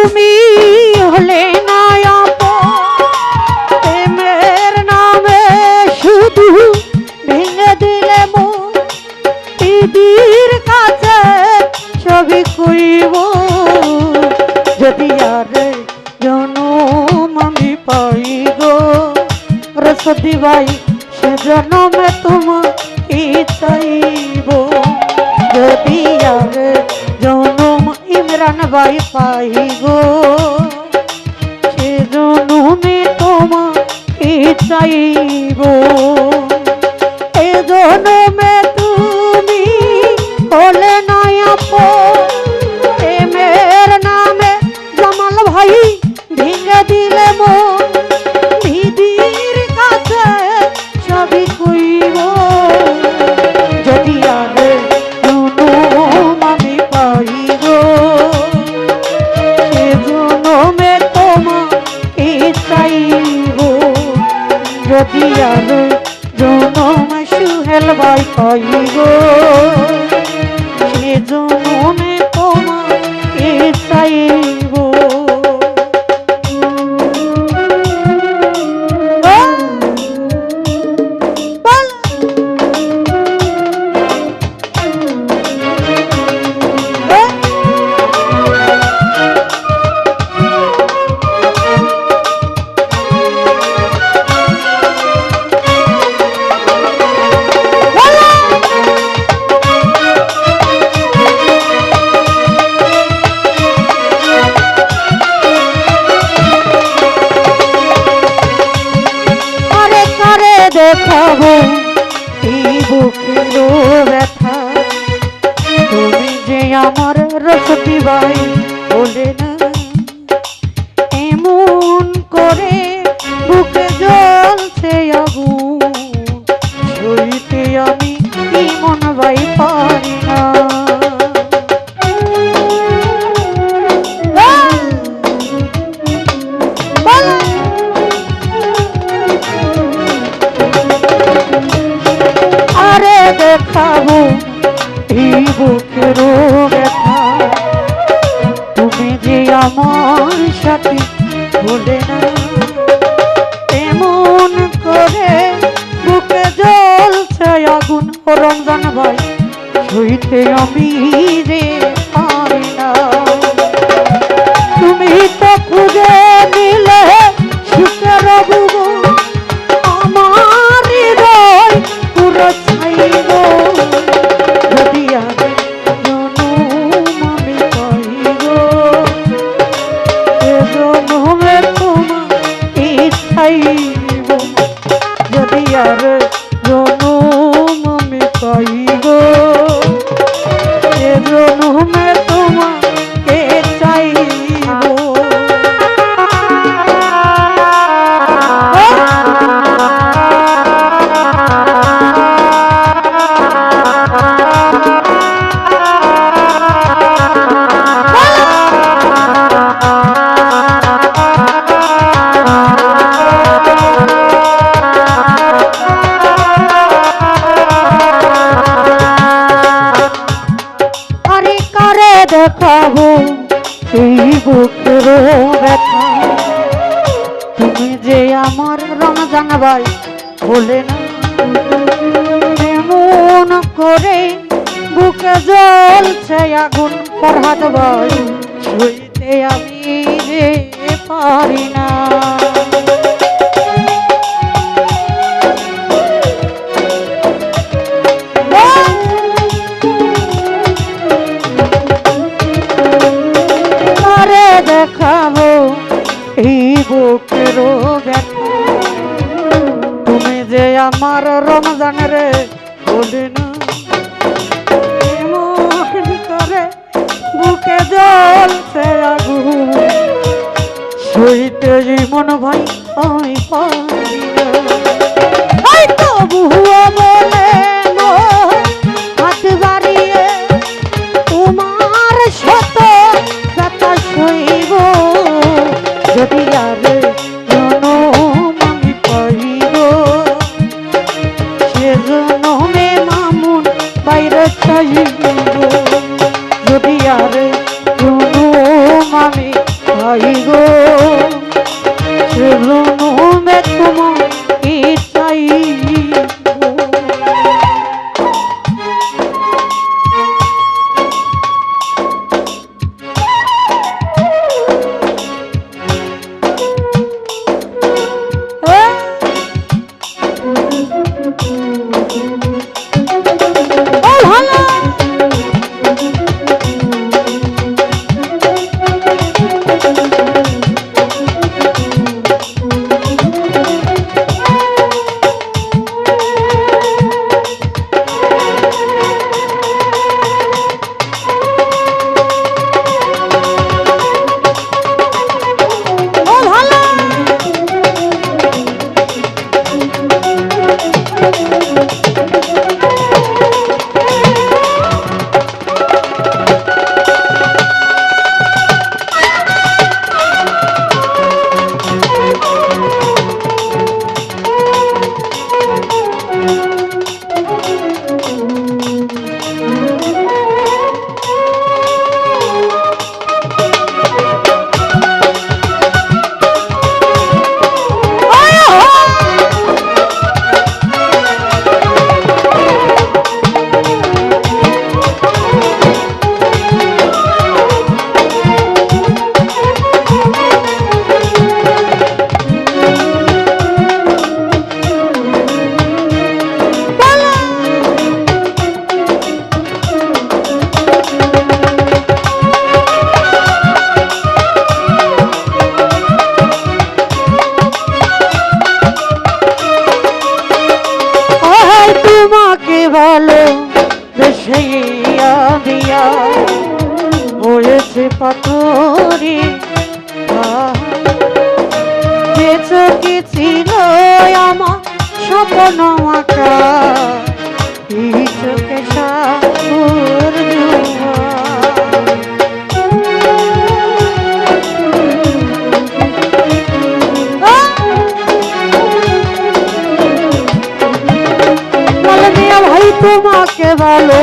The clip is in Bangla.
তুমি হলে না আপন প্রেমের নামে শুধু ভেঙে দিলে দিদির কাছে ছবি কইব যদি আর জনম আমি পাই গো রসদি ভাই, সে জনমে তোমাকে চাইব। যদি আর ইমরান ভাই পাই গো। বাই পাইব সইতে আমি রে এই বুকের ব্যথা। তুমি যে আমার রং জানাবাই বলে না। এমন করে বুকে জ্বলছে আগুন পরহাত ভাই। আমি যে পারি না। বুকের ব্যথা। তুমি যে আমার রমজান রে, বলি না। করে বুকে জ্বলছে আগুন। সইতে মন ভাই, আমি পারি। Imagina. কত রে যে চোখে ছিল আমার স্বপ্ন আঁকা। এই চোখে সাগর তোমাকে ভালো